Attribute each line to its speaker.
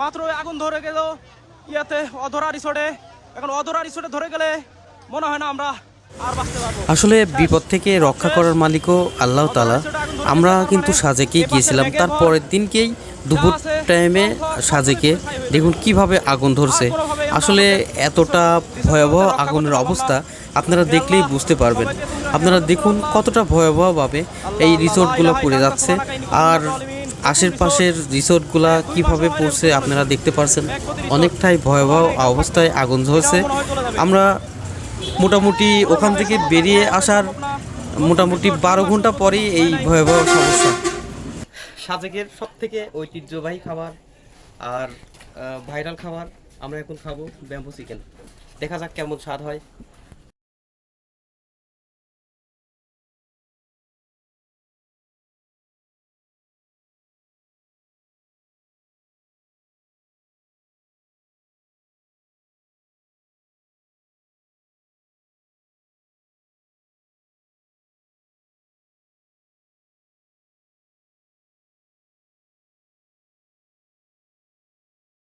Speaker 1: মাত্র আগুন ধরে গেল। ইয়াতে অধরা রিসোর্টে এখন অধরা রিসোর্টে ধরে গেলে মনে হয় না আমরা
Speaker 2: আসলে বিপদ থেকে রক্ষা করার মালিকও আল্লাহ তালা আমরা কিন্তু সাজেকে গিয়েছিলাম। তার পরের দিনকেই দুপুর টাইমে সাজেকে দেখুন কীভাবে আগুন ধরছে। আসলে এতটা ভয়াবহ আগুনের অবস্থা আপনারা দেখলেই বুঝতে পারবেন। আপনারা দেখুন কতটা ভয়াবহভাবে এই রিসোর্টগুলো পড়ে যাচ্ছে। আর আশেপাশের রিসোর্টগুলা কীভাবে পড়ছে আপনারা দেখতে পারছেন? অনেকটাই ভয়াবহ অবস্থায় আগুন ধরছে। আমরা মোটামুটি ওখান থেকে বেরিয়ে আসার মোটামুটি বারো ঘণ্টা পরেই এই ভয়াবহ সমস্যা। সাজেকের সব থেকে ঐতিহ্যবাহী খাবার আর ভাইরাল খাবার আমরা এখন খাব ব্যাম্বু চিকেন। দেখা যাক কেমন স্বাদ হয়।